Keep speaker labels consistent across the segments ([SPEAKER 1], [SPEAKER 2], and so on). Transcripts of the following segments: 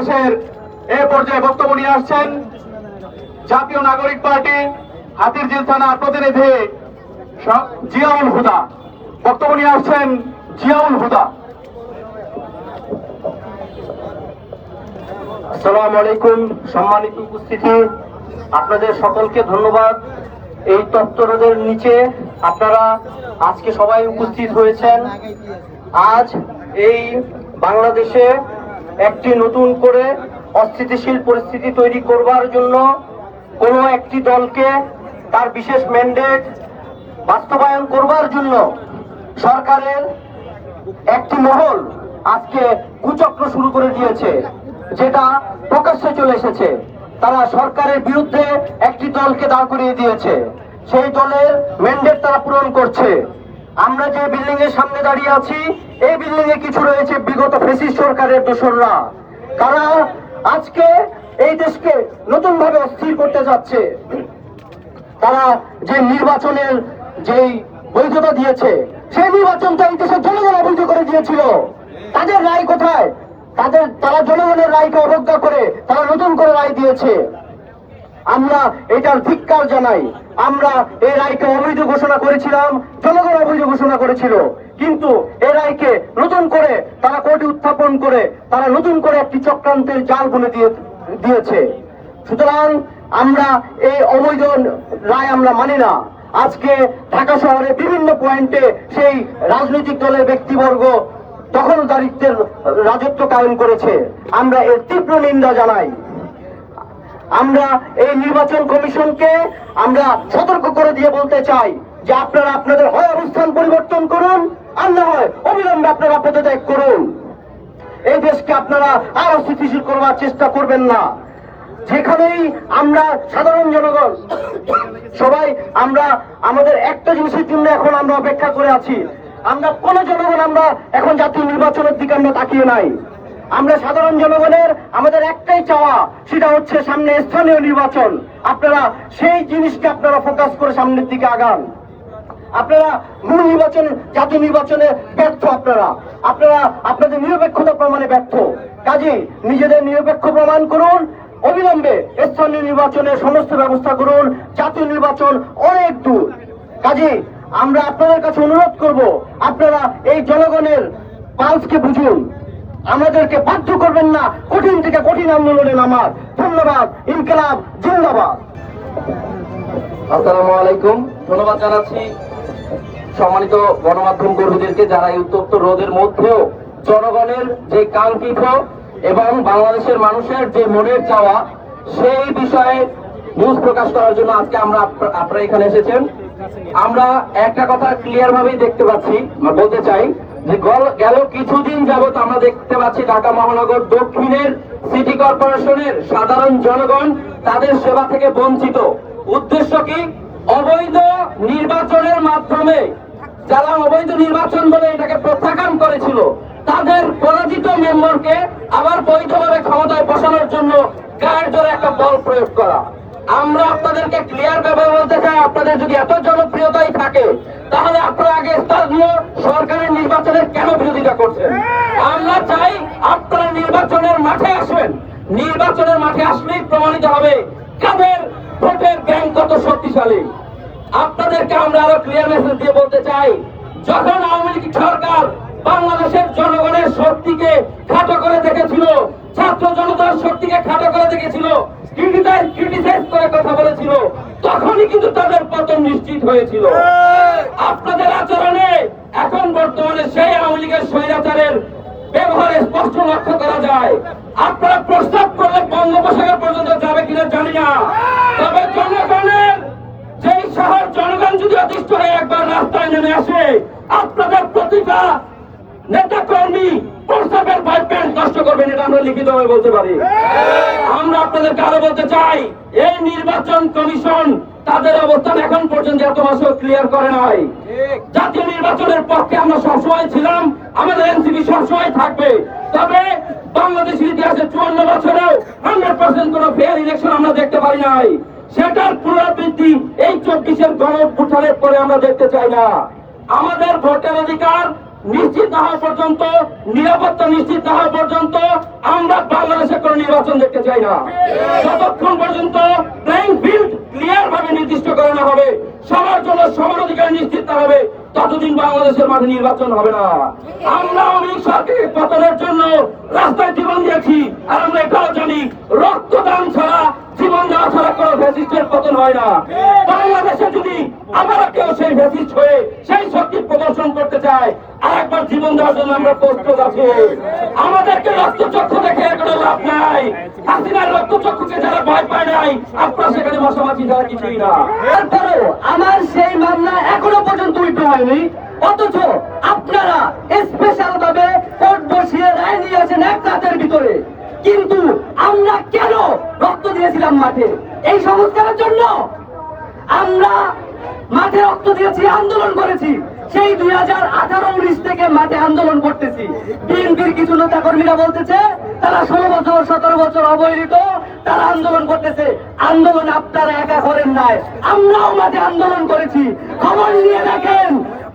[SPEAKER 1] সমাবেশের এ পর্যায়ে বক্তব্য নিয়ে আসছেন জাতীয় নাগরিক পার্টি হাতিরঝিল থানার প্রতিনিধি জিয়াউল হুদা। বক্তব্য নিয়ে আসছেন জিয়াউল হুদা।
[SPEAKER 2] আসসালামু আলাইকুম, সম্মানিত উপস্থিতি। আপনাদের সকলকে ধন্যবাদ। এই তত্ত্বরোধের নিচে আপনারা আজকে সবাই উপস্থিত হয়েছেন। আজ এই বাংলাদেশে একটি নতুন করে অস্থিতিশীল পরিস্থিতি তৈরি করবার জন্য কোনো একটি দলকে তার বিশেষ ম্যান্ডেট বাস্তবায়ন করবার জন্য সরকারের একটি মহল আজকে কুচক্র শুরু করে দিয়েছে, যেটা প্রকাশ্যে চলে এসেছে। তারা সরকারের বিরুদ্ধে একটি দলকে দাঁড় করিয়ে দিয়েছে। সেই দলের ম্যান্ডেট তারা পূরণ করছে। আমরা যে বিল্ডিং এর সামনে দাঁড়িয়ে আছি, এই বিল্ডিং এ কিছু রয়েছে বিগত ফেসিস সরকারের দোসররা তারা আজকে এই দেশকে নতুন ভাবে অস্থির করতে যাচ্ছে? তারা যে নির্বাচনের যেই বৈধতা দিয়েছে, সেই নির্বাচনটা এই দেশের জনগণ অবৈধ করে দিয়েছিল। তাদের রায় কোথায়? তাদের, তারা জনগণের রায়কে অবজ্ঞা করে তারা নতুন করে রায় দিয়েছে। আমরা এটার ধিক্কার জানাই। আমরা এই রায়কে অবৈধ ঘোষণা করেছিলাম, জনগণ অবৈধ ঘোষণা করেছিল। কিন্তু এই রায়কে নতুন করে তারা কোর্টে উত্থাপন করে, তারা নতুন করে একটি চক্রান্তের জাল বুনে দিয়ে, দিয়েছে। সুতরাং আমরা এই অবৈধ রায় আমরা মানি না। আজকে ঢাকা শহরে বিভিন্ন পয়েন্টে সেই রাজনৈতিক দলের ব্যক্তিবর্গ তখন দখলদারিত্বের রাজত্ব কায়েম করেছে। আমরা এর তীব্র নিন্দা জানাই। আমরা এই নির্বাচন কমিশনকে আমরা সতর্ক করে দিয়ে বলতে চাই যে আপনারা আপনাদের হয় অবস্থান পরিবর্তন করুন, আর না হয় অবিলম্বে আপনারা পদত্যাগ করুন। এই দেশকে আপনারা আর স্থিতিশীল করবার চেষ্টা করবেন না। যেখানেই আমরা সাধারণ জনগণ, সবাই আমরা, আমাদের একটা জিনিসের জন্য এখন আমরা অপেক্ষা করে আছি। আমরা কোন জনগণ আমরা এখন জাতীয় নির্বাচনের দিকে আমরা তাকিয়ে নাই। আমরা সাধারণ জনগণের আমাদের একটাই চাওয়া, সেটা হচ্ছে সামনে স্থানীয় নির্বাচন। আপনারা সেই জিনিসকে আপনারা ফোকাস করে সামনের দিকে আগান। আপনারা মূল নির্বাচন জাতীয় নির্বাচনে ব্যর্থ আপনারা। আপনারা আপনাদের নিরপেক্ষতা প্রমাণে ব্যর্থ। কাজে নিজেদের নিরপেক্ষ প্রমাণ করুন, অবিলম্বে স্থানীয় নির্বাচনের সমস্ত ব্যবস্থা করুন, জাতীয় নির্বাচন অনেক দূর। কাজে আমরা আপনাদের কাছে অনুরোধ করব, আপনারা এই জনগণের পালসকে বুঝুন। আমাদেরকে বাধ্য করবেন না। কঠিন থেকে কঠিন আন্দোলনে নামার ধন্যবাদ। ইনকলাব। জিন্দাবাদ। আসসালামু আলাইকুম। ধন্যবাদ জানাচ্ছি সম্মানিত গণমাধ্যম কর্মীদেরকে যারা এই উত্তপ্ত রোদের মধ্যেও জনগণের যে কাঙ্ক্ষিত এবং বাংলাদেশের মানুষের যে মনের চাওয়া, সেই বিষয়ে নিউজ প্রকাশ করার জন্য আজকে আমরা আপনারা এখানে এসেছেন। আমরা একটা কথা ক্লিয়ার ভাবেই দেখতে পাচ্ছি বলতে চাই যে গেল কিছুদিন যাবত আমরা দেখতে পাচ্ছি ঢাকা মহানগর দক্ষিণের সিটি কর্পোরেশনের সাধারণ জনগণ তাদের সেবা থেকে বঞ্চিত। উদ্দেশ্য কি? অবৈধ নির্বাচনের মাধ্যমে যারা অবৈধ নির্বাচন বলে এটাকে প্রত্যাখ্যান করেছিল, তাদের পরাজিত মেম্বারকে আবার বৈধভাবে ক্ষমতায় বসানোর জন্য গায়ের জোরে একটা বল প্রয়োগ করা। আমরা আপনাদেরকে ক্লিয়ার ভাবে বলতে চাই, আপনাদের যদি এত জনপ্রিয়তাই থাকে তাহলে আপনারা আগে স্থানীয় সরকারের নির্বাচনের কেন বিরোধিতা করছেন? আমরা চাই আপনারা নির্বাচনের মাঠে আসবেন। নির্বাচনের মাঠে আসলেই প্রমাণিত হবে কাদের ভোটের ব্যাংক কত শক্তিশালী। আপনাদেরকে আমরা আরও ক্লিয়ার মেসেজ দিয়ে বলতে চাই যখন আওয়ামী লীগ সরকার বাংলাদেশের জনগণের শক্তিকে খাটো করে দেখেছিল ছাত্র জনতার শক্তিকে খাটো করে দেখেছিল ক্রিটিসাইজ করে কথা বলেছিল তখনই কিন্তু তাদের পতন নিশ্চিত হয়েছিল। আপনাদের আচরণে এখন বর্তমানে সেই আওয়ামী লীগের স্বৈরাচারের ব্যবহারে স্পষ্ট লক্ষ্য করা যায়। আপনারা প্রস্তাব করলে বঙ্গোপসাগর পর্যন্ত যাবে কিনা জানি না। তবে জনগণের যেই শহর, জনগণ যদি অতিষ্ঠ হয়ে একবার রাস্তায় নেমে আসে, আপনাদের প্রতিটা নেতা কর্মী প্রস্তাবের পাইপ প্যান্ট নষ্ট করবেন এটা আমরা লিখিত ভাবে বলতে পারি। আমরা আপনাদেরকে আরও বলতে চাই এই নির্বাচন কমিশন তাদের অবস্থান এখন পর্যন্ত এত মাসেও ক্লিয়ার করে নাই। জাতীয় নির্বাচনের পক্ষে আমরা সবসময় ছিলাম আমাদের এনসিপি সবসময় থাকবে। তবে বাংলাদেশের ইতিহাসে চুয়ান্ন বছরেও হান্ড্রেড পার্সেন্ট কোন ফেয়ার ইলেকশন আমরা দেখতে পারি নাই। সেটার পুনরাবৃত্তি এই চব্বিশের গণ উত্থানের পরে আমরা দেখতে চাই না। আমাদের ভোটের অধিকার
[SPEAKER 3] নিশ্চিত হওয়া পর্যন্ত, নিরাপত্তা নিশ্চিত হওয়া পর্যন্ত আমরা বাংলাদেশে কোনো নির্বাচন দেখতে চাই না। যতক্ষণ পর্যন্ত প্লেইং ফিল্ড ক্লিয়ার ভাবে নির্দিষ্ট করা না হবে, সবার জন্য সমান অধিকার নিশ্চিত না হবে, ততদিন বাংলাদেশের মাঠে নির্বাচন হবে না। আমরা লীগ সরকারের পতনের জন্য রাস্তায় জীবন দিয়েছি, আর আমরা এটাও জানি, রক্তদান ছাড়া জীবন দেওয়া ছাড়া কোনো ফ্যাসিস্টের পতন হয় না। বাংলাদেশে যদি আবার কেউ সেই ফ্যাসিস্ট হয়ে সেই শক্তি প্রদর্শন করতে চায় আর একবার জীবন দেওয়ার জন্য আমরা প্রস্তুত আছি। আমাদেরকে রক্তচক্ষু দেখে কোনো লাভ নাই। হাসিনার রক্তচক্ষুকে যারা ভয় পায় নাই আপনারা সেখানে বসবাসী যারা কিছুই না।
[SPEAKER 4] তারপরেও আমার সেই মামলা এখনও পর্যন্ত উঠতে হয়নি। অথচ আপনারা স্পেশাল ভাবে কোর্ট বসিয়ে রায় নিয়েছেন এক রাতের ভিতরে কিন্তু আমরা কেন রক্ত দিয়েছিলাম মাঠে। এই সংস্কারের জন্য আমরা মাঠে রক্ত দিয়েছি, আন্দোলন করেছি। সেই দুই হাজার আঠারো উনিশ থেকে মাঠে আন্দোলন করতেছি। বিএনপির কিছু নেতা কর্মীরা বলতেছে, তারা ষোলো বছর, সতেরো বছর অবহেলিত, তারা আন্দোলন করতেছে। আন্দোলন আপনারা একা করেন নাই। আমরাও মাঠে আন্দোলন করেছি। খবর নিয়ে দেখেন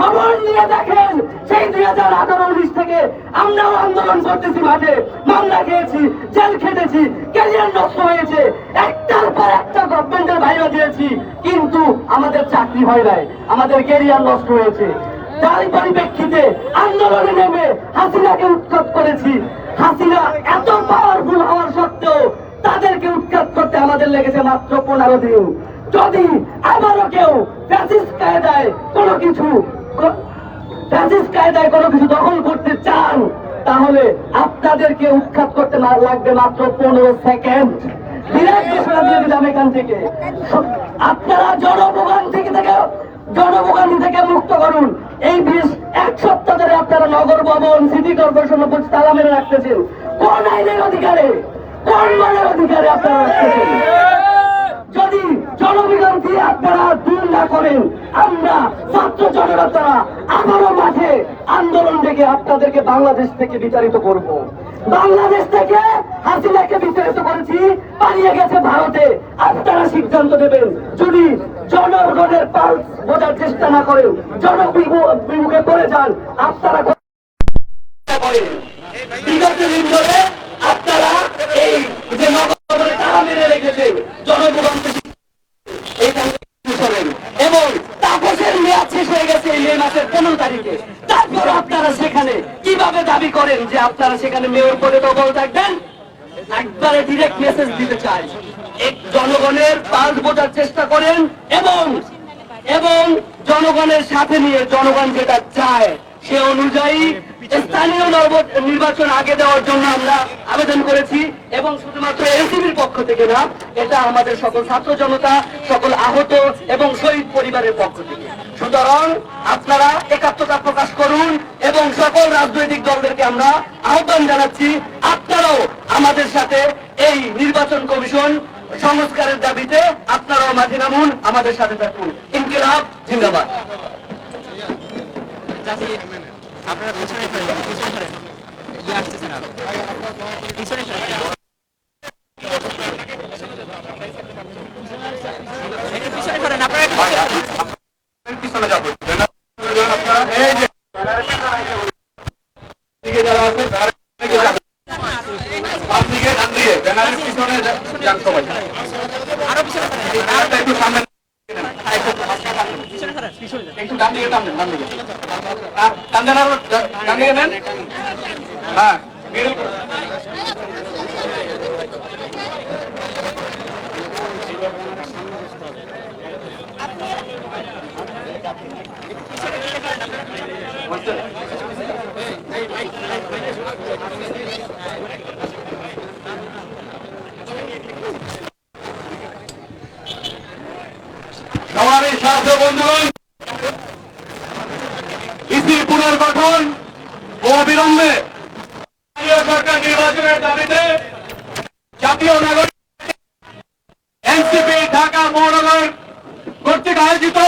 [SPEAKER 4] খবর নিয়ে দেখেন, সেই দুই হাজার আঠারো উনিশ থেকে আমরাও আন্দোলন করতেছি মাঠে। মামলা খেয়েছি, জেল খেটেছি, ক্যারিয়ার নষ্ট হয়েছে। একটার পর একটা গভর্নমেন্টের বাইরে দিয়েছি, কিন্তু আমাদের চাকরি হয় নাই, আমাদের ক্যারিয়ার নষ্ট হয়েছে। তার পরিপ্রেক্ষিতে আন্দোলনে নেমে হাসিনাকে উৎখাত করেছি। হাসিনা এত পাওয়ারফুল হওয়ার সত্ত্বেও তাদেরকে উৎখাত করতে আমাদের লেগেছে মাত্র পনেরো দিন। যদি আবারও কেউ ফ্যাসিস্ট কায়দায় কোনো কিছু ফ্যাসিস্ট কায়দায় কোনো কিছু দখল করতে চান, তাহলে আপনাদেরকে উৎখাত করতে লাগবে মাত্র পনেরো সেকেন্ড। এই বিশ এক সপ্তাহ ধরে আপনারা নগর ভবন, সিটি কর্পোরেশন উপর রাখতেছেন। কোন আইনের অধিকারে? কোন মানের অধিকারে আপনারা যদি জনবিধানকে আপনারা দূর না করেন আমরা ছাত্র জনতারা আবারও মাঠে আন্দোলন ডেকে আপনাদেরকে বাংলাদেশ থেকে বিতাড়িত করব। বাংলাদেশ থেকে হাসিনাকে বিতাড়িত করেছি, পালিয়ে গেছে ভারতে আপনারা সিদ্ধান্ত নেবেন, যদি জনগণের পালস বোঝার চেষ্টা না করেন, জনবিমুখে পড়ে যান, আপনারা করেন বিগত দিন ধরে আপনারা এই যে নগরে তারা মেরে রেখেছে জনগণ এই কাজটি করেন। এবং তাপসের মেয়াদ শেষ হয়ে গেছে এই মে মাসের পনেরো তারিখে তারপর আপনারা সেখানে কীভাবে দাবি করেন যে আপনারা সেখানে মেয়র পদে দখল থাকবেন। একবারে ডিরেক্ট মেসেজ দিতে চাই। এক জনগণের পাল্স বোঝার চেষ্টা করেন এবং এবং জনগণের সাথে নিয়ে জনগণ যেটা চায়, সে অনুযায়ী স্থানীয় নির্বাচন আগে দেওয়ার জন্য আমরা আবেদন করেছি এবং শুধুমাত্র এনসিবির পক্ষ থেকে না, এটা আমাদের সকল ছাত্র জনতা, সকল আহত এবং শহীদ পরিবারের পক্ষ থেকে। সুতরাং আপনারা একাত্মতা প্রকাশ করুন এবং সকল রাজনৈতিক দলদেরকে আমরা আহ্বান জানাচ্ছি, আপনারাও আমাদের সাথে এই নির্বাচন কমিশন সংস্কারের দাবিতে আপনারাও মাঠে নামুন, আমাদের সাথে থাকুন। ইনকিলাব, জিন্দাবাদ।
[SPEAKER 5] আপনারা পিছনে পিছনে ফেলেন ইয়ে আসতেছে না পিছনে ফেলেন একটু পিছনে ফেলেন আপনারা একটু পিছনে ফেলেন।
[SPEAKER 6] পিছনে যাব আপনারা এই যে দিকে যারা আছে তারা দিকে যাবেন। বাম দিকে ডান দিকে ব্যানারের পিছনে যা- যান সবাই
[SPEAKER 5] আরও পিছনে ফেলেন
[SPEAKER 6] ব্যানারটা একটু ডান হ্যাঁ মিডল করুন। বুঝছেন? সবারই স্বাস্থ্য বন্ধুগণ ইসির ও অবিলম্বে সরকার নির্বাচনের দাবিতে জাতীয় নাগরিক এনসিপি ঢাকা মহানগর কর্তৃক আয়োজিত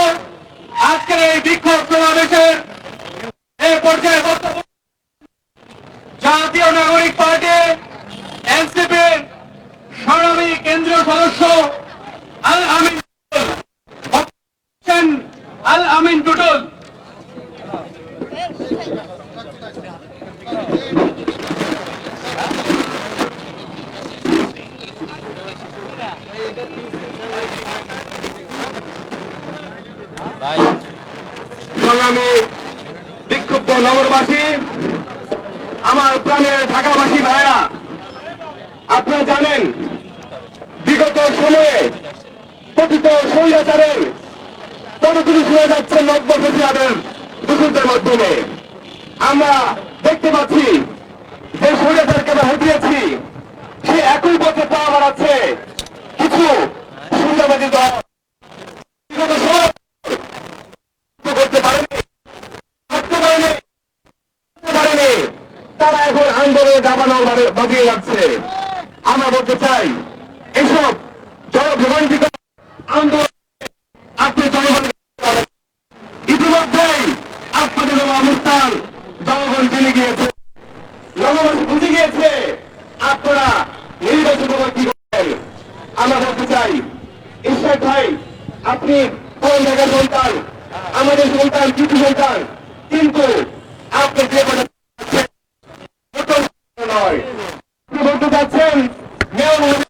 [SPEAKER 6] আজকের এই বিক্ষোভ সমাবেশের এই পর্যায়ে জাতীয় নাগরিক পার্টি এনসিপির সংগ্রামী কেন্দ্রীয় সদস্য আল আমিন আল আমিন টুটুল। সংগ্রামী বিক্ষুব্ধ নগরবাসী, আমার প্রাণের আপনারা জানেন, বিগত সময়ে কথিত স্বৈরাচারের তরগুলি শুনে যাচ্ছে নব্য প্রতিবাদের দুপুরদের মাধ্যমে। আমরা দেখতে পাচ্ছি যে স্বৈরাচারকে আমরা হটিয়েছি সে একই পথে পা বাড়াচ্ছে। কিছু সুন্দরবাদী দল করতে পারেনি তারা এখন যাচ্ছে। আমরা বলতে চাই, এসব জনভোগান্তিকর আন্দোলন আপনি জনগণ ইতিমধ্যেই আপনাদের অবস্থান জনগণ জেনে গিয়েছে গিয়েছে আপনারা নির্বাচন কি করেন? আমরা বলতে চাই ঈশ্বর ভাই, আপনি কোন জায়গার সন্তান আমাদের সন্তান কিছু সন্তান কিন্তু আপনি যে কথা বলছেন, মোটেও নয় আপনি বলতে চাচ্ছেন মেয়র মহোদয়,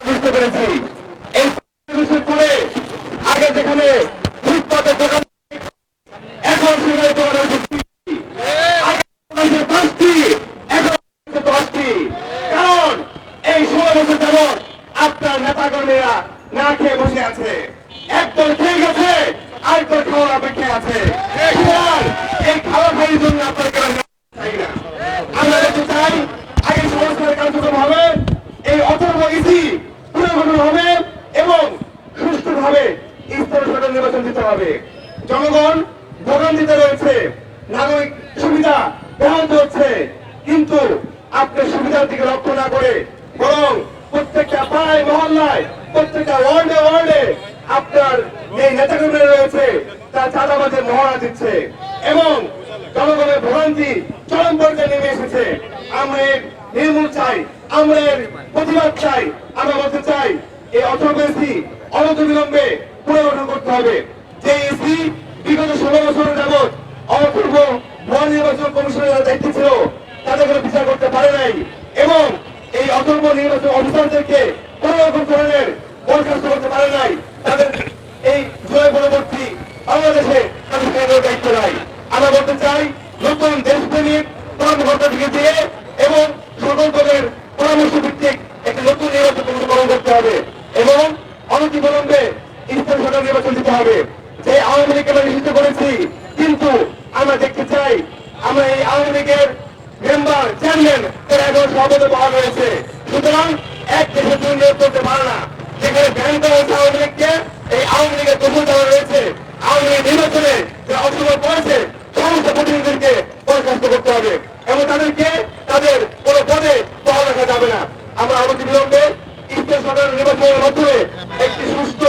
[SPEAKER 6] বুঝতে পেরেছি এই বিষয় করে আগে যেখানে ফুটপাতের দোকান এখন সেখানে দোকানের উপস্থিতি আগে দোকানে পাঁচটি এখন হচ্ছে দশটি কারণ এই ষোলো বছর যাবৎ আপনার নেতা কর্মীরা না খেয়ে বসে আছে। একদল খেয়ে গেছে, আরেকদল খাওয়ার অপেক্ষায় আছে। এই খাওয়া খাওয়ার জন্য দিতে রয়েছে, নাগরিক সুবিধা কিন্তু আপনার সুবিধার দিকে লক্ষ্য না করে বরং প্রত্যেকটা পাড়ায়, মহল্লায় প্রত্যেকটা ওয়ার্ডে ওয়ার্ডে আপনার এই নেতাকর্মীরা রয়েছে তা চাঁদাবাজের মহড়া দিচ্ছে এবং জনগণের ভোগান্তি চরম পর্যায়ে নেমে এসেছে। আমরা নির্মূল চাই, আমরা প্রতিবাদ চাই, আমরা বলতে চাই, এই অথর্বেসি অনত বিলম্বে পুনর্গঠন করতে হবে। যে এসি বিগত ষোলো বছর যাবৎ অপূর্ব ভুয়া নির্বাচন কমিশনের যারা দায়িত্ব ছিল, তাদের কোনো বিচার করতে পারে নাই এবং এই অথর্ব নির্বাচন অফিসারদেরকে কোনো রকম ধরনের বরখাস্ত করতে পারে নাই। তাদের এই জয় পরবর্তী বাংলাদেশে তাদের দায়িত্ব নাই। আমরা বলতে চাই, নতুন দেশপ্রেমিক কর্মকর্তাদেরকে দিয়ে এবং সকল দলের পরামর্শ ভিত্তিক একটি নতুন নির্বাচন গঠন করতে হবে এবং অনতি বিলম্বে স্থানীয় সরকার নির্বাচন দিতে হবে। যে আওয়ামী লীগকে আমরা নিষিদ্ধ করেছি, কিন্তু আমরা দেখতে চাই, আমরা এই আওয়ামী লীগের মেম্বার, চেয়ারম্যান, এর এখন সভাপতি পাওয়া রয়েছে সুতরাং এক দেশের দুই করতে পারে না। যেখানে ব্যান করা আওয়ামী লীগকে, এই আওয়ামী লীগের দখল দেওয়া রয়েছে। আওয়ামী লীগ নির্বাচনে যে অংশগ্রহণ করেছে সমস্ত প্রতিনিধিদেরকে বরখাস্ত করতে হবে। এবং তাদেরকে তাদের কোনো পদে বহাল রাখা যাবে না। আমরা অনতি বিলম্বে ইস্টার সরকার নির্বাচনের মাধ্যমে একটি সুস্থ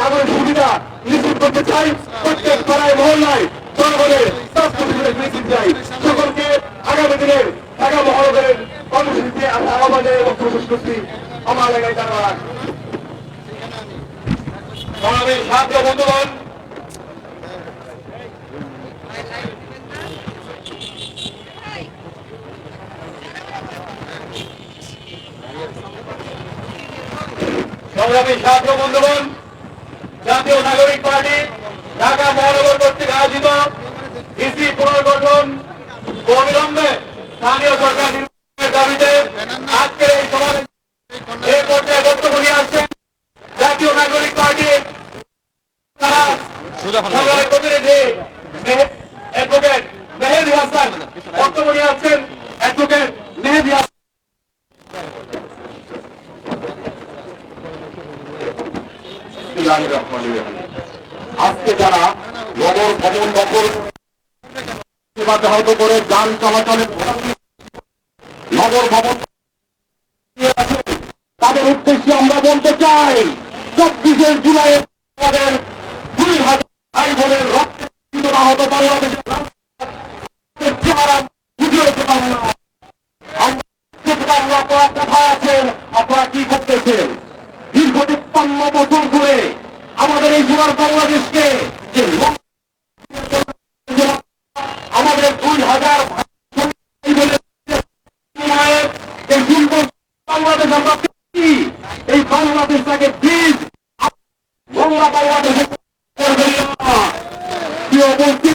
[SPEAKER 6] নাগরিক সুবিধা নিশ্চিত করতে চাই। প্রত্যেক পাড়ায়, মহল্লায়, জনগণের স্বাস্থ্য সুবিধা নিশ্চিত চাই। সকলকে আগামী দিনের ঢাকা মহানগরের শেষ করছি আমার এলাকায় ধন্যবাদ সংগ্রামী ছাত্র বন্ধুগণ, সংগ্রামী ছাত্র বন্ধুগণ, জাতীয় নাগরিক পার্টি, ঢাকা মহানগর কর্তৃক আয়োজিত ইসি পুনর্গঠন অবিলম্বে স্থানীয় সরকার দাবিতে আজকের এই সমাবেশ এই পর্যায়ে বক্তব্য নিয়ে আসছেন জাতীয় নাগরিক পার্টির প্রতিনিধি অ্যাডভোকেট মেহেদি হাসান বক্তব্য নিয়ে আসছেন। অ্যাডভোকেট মেহেদি হাসান। বিসমিল্লাহির রহমানির রহিম। আজকে যারা নগর ভবন দখল করে যান চলাচলের নগর ভবন তাদের উদ্দেশ্যে আমরা বলতে চাই, চব্বিশের জুলাই আমাদের দুই হাজার রক্তে আহত বাংলাদেশের পারে না। আছেন কি আমাদের এই সোনার বাংলাদেশকে যে লক্ষ আমাদের দুই হাজার ভাই বোনের বিনিময়ে যে সুন্দর বাংলাদেশ আমরা পেয়েছি, এই বাংলাদেশটাকে প্লিজ বাংলা বাংলাদেশে করবেন না। প্রিয় উপস্থিতি,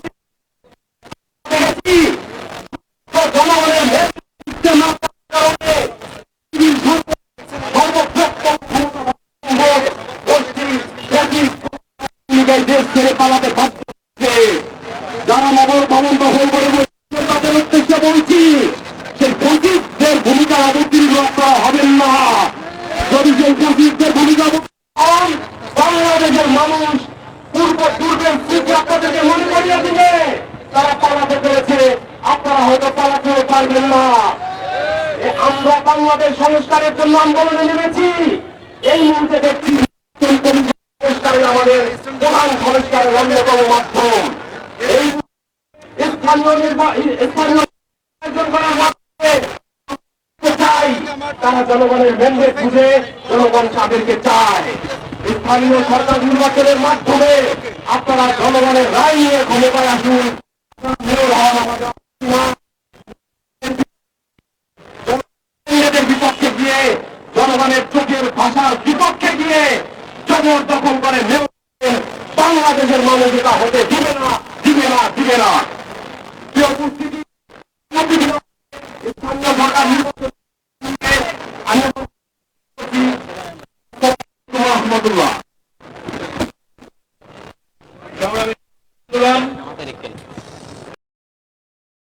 [SPEAKER 6] যারা নগর ভবন দখল করে বসেছে তাদের উদ্দেশ্যে বলছি সেই পঁচিশদের ভূমিকা অবতীর্ণ করা হবেন না যদি সেই পঁচিশদের ভূমিকা হন, বাংলাদেশের মানুষ পূর্ব পূর্বের স্মৃতি আপনাদেরকে মনে করিয়ে দিবে তারা পালাতে পেরেছে, আপনারা হয়তো পালাতেও পারবেন না। আমরা বাংলাদেশ সংস্কারের জন্য আন্দোলনে নেমেছি। এই মুহূর্তে দেখছি আমাদের মাধ্যম। এই স্থানীয় স্থানীয় করার জনগণের বুঝে জনগণ চায়। স্থানীয় সরকার মাধ্যমে আপনারা জনগণের রায় নিয়ে ক্ষমতায় আসুন মেয়র হন আমাদের না। ইংরেজের বিপক্ষে গিয়ে জনগণের চোখের ভাষার বিপক্ষে গিয়ে জবর দখল করে বাংলাদেশের মানবিকা হতে